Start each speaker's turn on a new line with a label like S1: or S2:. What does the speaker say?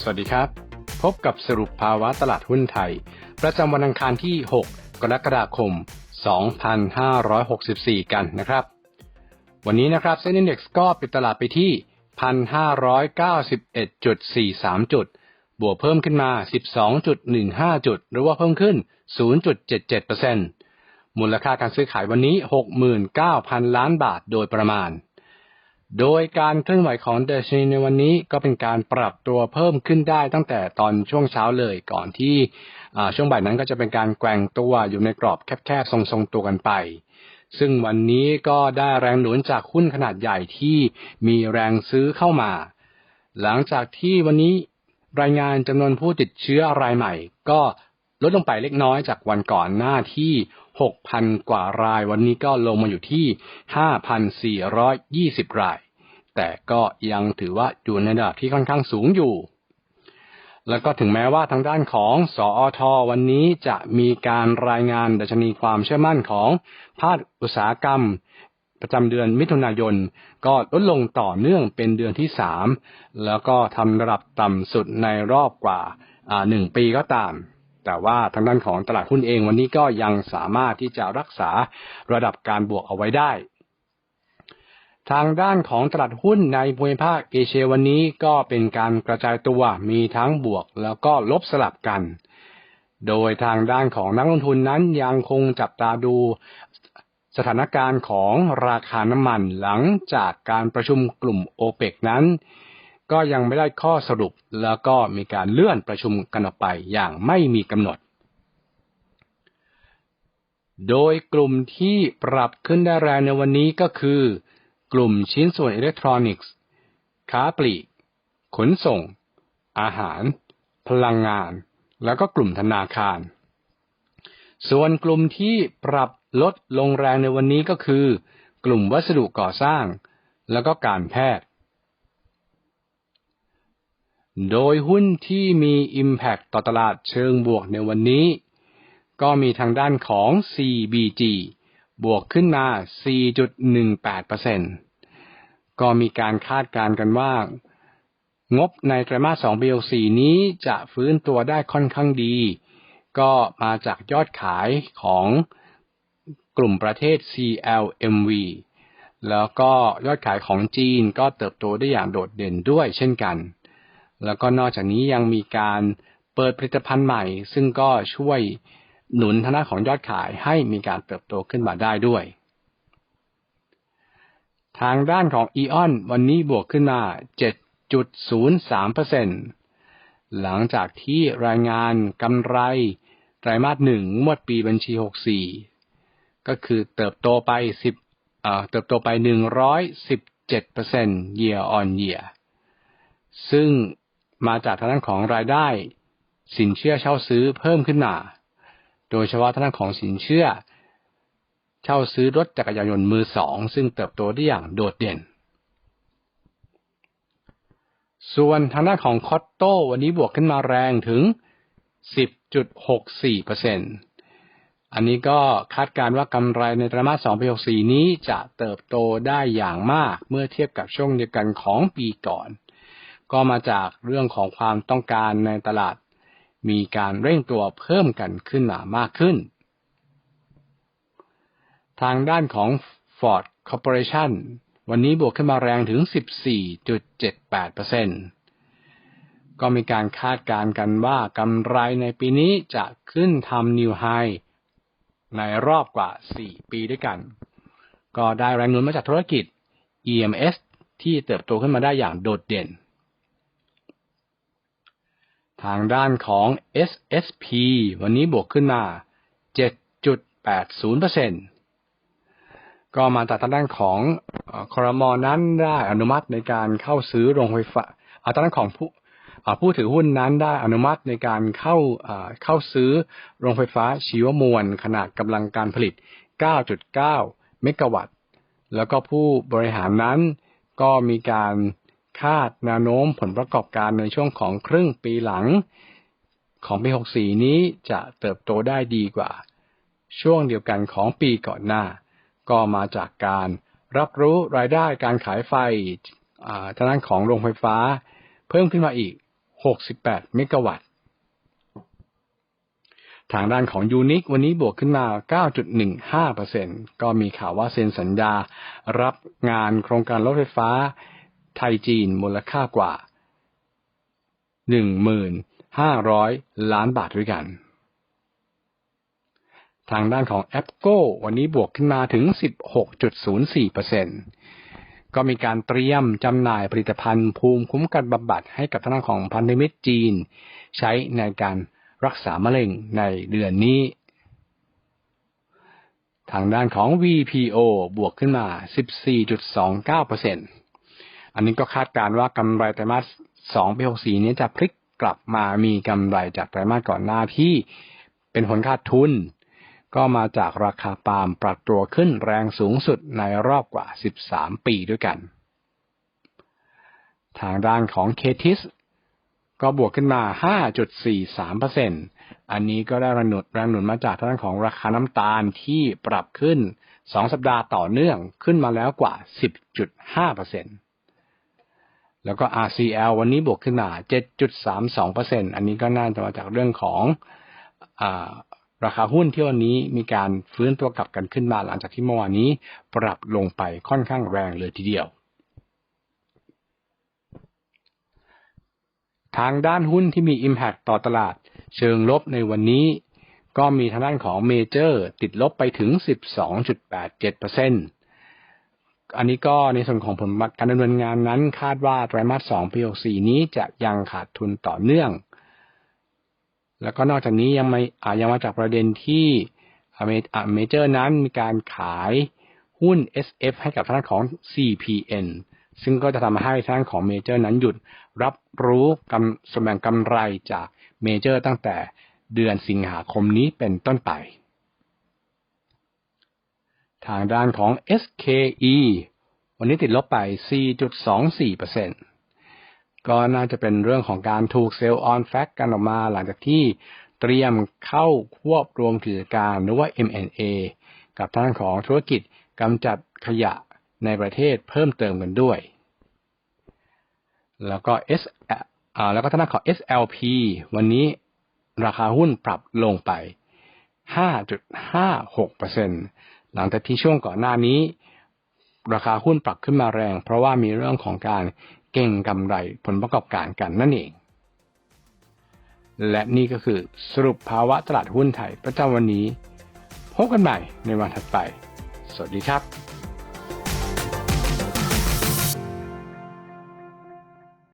S1: สวัสดีครับ พบกับสรุปภาวะตลาดหุ้นไทย ประจำวันอังคารที่ 6 กรกฎาคม 2564 กันนะครับ วันนี้นะครับเซ็นดี x ก็ปิดตลาดไปที่ 1,591.43 จุด บวกเพิ่มขึ้นมา 12.15 จุด หรือว่าเพิ่มขึ้น 0.77%มูลค่าการซื้อขายวันนี้ 69,000 ล้านบาทโดยประมาณ โดยการเคลื่อนไหวของเดชนีในวันนี้ก็เป็นการปรับตัวเพิ่มขึ้นได้ตั้งแต่ตอนช่วงเช้าเลยก่อนที่ช่วงบ่ายนั้นก็จะเป็นการแกว่งตัวอยู่ในกรอบแคบๆ ทรงๆตัวกันไป ซึ่งวันนี้ก็ได้แรงหนุนจากหุ้นขนาดใหญ่ที่มีแรงซื้อเข้ามา หลังจากที่วันนี้รายงานจำนวนผู้ติดเชื้อรายใหม่ ก็ลดลงไปเล็กน้อยจากวันก่อนหน้าที่ 6,000 กว่าราย วันนี้ก็ลงมาอยู่ที่ 5,420 ราย แต่ก็ยังถือว่าอยู่ในระดับที่ค่อนข้างสูงอยู่ แล้วก็ถึงแม้ว่าทางด้านของสอทวันนี้จะมีการรายงานดัชนีความเชื่อมั่นของภาคอุตสาหกรรม ประจำเดือนมิถุนายน ก็ลดลงต่อเนื่องเป็นเดือนที่สามแล้วก็ทำระดับต่ำสุดในรอบกว่าหนึ่งปีก็ตามแต่ว่าทางด้านของตลาดหุ้นเองวันนี้ก็ยังสามารถที่จะรักษาระดับการบวกเอาไว้ได้ ทางด้านของตลาดหุ้นในภูมิภาคเอเชียวันนี้ก็เป็นการกระจายตัวมีทั้งบวกแล้วก็ลบสลับกัน โดยทางด้านของนักลงทุนนั้นยังคงจับตาดูสถานการณ์ของราคาน้ำมันหลังจากการประชุมกลุ่มโอเปกนั้น ก็ยังไม่ได้ข้อสรุปแล้วก็มีการเลื่อนประชุมกันออกไปอย่างไม่มีกำหนด โดยกลุ่มที่ปรับขึ้นได้แรงในวันนี้ก็คือ กลุ่มชิ้นส่วนอิเล็กทรอนิกส์ ค้าปลีก ขนส่ง อาหาร พลังงาน แล้วก็กลุ่มธนาคาร ส่วนกลุ่มที่ปรับลดลงแรงในวันนี้ก็คือ กลุ่มวัสดุก่อสร้าง แล้วก็การแพทย์ โดยหุ้นที่มี Impact ต่อตลาดเชิงบวกในวันนี้ ก็มีทางด้านของ CBG บวกขึ้นมา 4.18%ก็มีการคาดการณ์กันว่า งบในไตรมาส2ปี64นี้จะฟื้นตัวได้ค่อนข้างดี ก็มาจากยอดขายของกลุ่มประเทศ CLMV แล้วก็ยอดขายของจีนก็เติบโตได้อย่างโดดเด่นด้วยเช่นกัน แล้วก็นอกจากนี้ยังมีการเปิดผลิตภัณฑ์ใหม่ ซึ่งก็ช่วย หนุนทางด้านของยอดขายให้มีการเติบโตขึ้นมาได้ด้วย ทางด้านของอีออนวันนี้บวกขึ้นมา 7.03%หลังจากที่รายงานกำไรไตรมาสหนึ่งงวดปีบัญชี 64 ก็คือเติบโตไป 10เอ่อเติบโตไป 117% year on year ซึ่งมาจากทางด้านของรายได้ สินเชื่อเช่าซื้อเพิ่มขึ้นมา โดยเฉพาะทางด้านของสินเชื่อ เช่าซื้อรถจักรยานยนต์มือสอง ซึ่งเติบโตได้อย่างโดดเด่น ส่วนทางด้านของคอตโต้วันนี้บวกขึ้นมาแรงถึง 10.64%อันนี้ก็คาดการว่ากำไรในไตรมาส2ปี64นี้จะเติบโตได้อย่างมากเมื่อเทียบกับช่วงเดียวกันของปีก่อน ก็มาจากเรื่องของความต้องการในตลาด มีการเร่งตัวเพิ่มกันขึ้นมามากขึ้น ทางด้านของ Ford Corporation วันนี้บวกขึ้นมาแรงถึง 14.78%ก็มีการคาดการณ์กันว่ากำไรในปีนี้จะขึ้นทำนิวไฮในรอบกว่า 4 ปีด้วยกัน ก็ได้แรงหนุนมาจากธุรกิจ EMS ที่เติบโตขึ้นมาได้อย่างโดดเด่น ทางด้านของ SSP วันนี้บวกขึ้นมา 7.80%ก็มาจากทางด้านของคอรมอนั้นได้อนุมัติในการเข้าซื้อโรงไฟฟ้าทางด้านของผู้ผู้ถือหุ้นนั้นได้อนุมัติในการเข้าเข้าซื้อโรงไฟฟ้าชีวมวล ขนาดกำลังการผลิต 9.9 เมกะวัตต์ แล้วก็ผู้บริหารนั้นก็มีการ คาดแนวโน้มผลประกอบการในช่วงของครึ่งปีหลัง ของปี 64 นี้จะเติบโตได้ดีกว่า ช่วงเดียวกันของปีก่อนหน้า ก็มาจากการรับรู้รายได้การขายไฟทางด้านของโรงไฟฟ้า เพิ่มขึ้นมาอีก 68 เมกะวัตต์ ทางด้านของยูนิควันนี้บวกขึ้นมา 9.15%ก็มีข่าวว่าเซ็นสัญญา รับงานโครงการรถไฟฟ้า ไทยจีนมูลค่ากว่า 1,500 ล้านบาทด้วยกัน ทางด้านของแอปโกวันนี้บวกขึ้นมาถึง 16.04%ก็มีการเตรียมจำหน่ายผลิตภัณฑ์ภูมิคุ้มกันบำบัดให้กับทางด้านของพันธมิตรจีน ใช้ในการรักษามะเร็งในเดือนนี้ทางด้านของ VPO บวกขึ้นมา 14.29% อันนี้ก็คาดการณ์ว่ากำไรไตรมาส2ปี64นี้จะพลิกกลับมามีกำไรจากไตรมาสก่อนหน้าที่เป็นผลขาดทุน ก็มาจากราคาปาล์มปรับตัวขึ้นแรงสูงสุดในรอบกว่า 13 ปีด้วยกัน ทางด้านของเคทิสก็บวกขึ้นมา 5.43%อันนี้ก็ได้แรงหนุนแรงหนุนมาจากทางด้านของราคาน้ำตาลที่ปรับขึ้น 2 สัปดาห์ต่อเนื่องขึ้นมาแล้วกว่า 10.5% แล้วก็ RCL วันนี้บวกขึ้นมา 7.32%อันนี้ก็น่าจะมาจากเรื่องของอราคาหุ้นที่วันนี้มีการฟื้นตัวกลับกันขึ้นมาหลังจากที่เมื่อวานนี้ปรับลงไปค่อนข้างแรงเลยทีเดียว ทางด้านหุ้นที่มี Impact ต่อตลาดเชิงลบในวันนี้ ก็มีทางด้านของเมเจอร์ติดลบไปถึง 12.87% อันนี้ก็ในส่วนของผลการดำเนินงานนั้น คาดว่าไตรมาส2ปี64นี้จะยังขาดทุนต่อเนื่อง แล้วก็นอกจากนี้ยังไม่อายังมาจากประเด็นที่เมเจอร์นั้นมีการขายหุ้น SF ให้กับทางด้านของ CPN ซึ่งก็จะทำให้ทางด้านของเมเจอร์นั้นหยุดรับรู้กำสมแบ่งกำไรจากเมเจอร์ตั้งแต่เดือนสิงหาคมนี้เป็นต้นไป ทางด้านของ SKE วันนี้ติดลบไป 4.24%ก็น่าจะเป็นเรื่องของการถูกเซลล์ออนแฟกกันออกมาหลังจากที่เตรียมเข้าควบรวมกิจการหรือว่า M&A กับทางของธุรกิจกำจัดขยะในประเทศเพิ่มเติมกันด้วย แล้วก็ S แล้วก็ทางด้านของ SLP วันนี้ราคาหุ้นปรับลงไป 5.56% หลังจากที่ช่วงก่อนหน้านี้ ราคาหุ้นปรับขึ้นมาแรง เพราะว่ามีเรื่องของการเก่งกำไรผลประกอบการกันนั่นเอง และนี่ก็คือสรุปภาวะตลาดหุ้นไทยประจำวันนี้ พบกันใหม่ในวันถัดไป สวัสดีครับ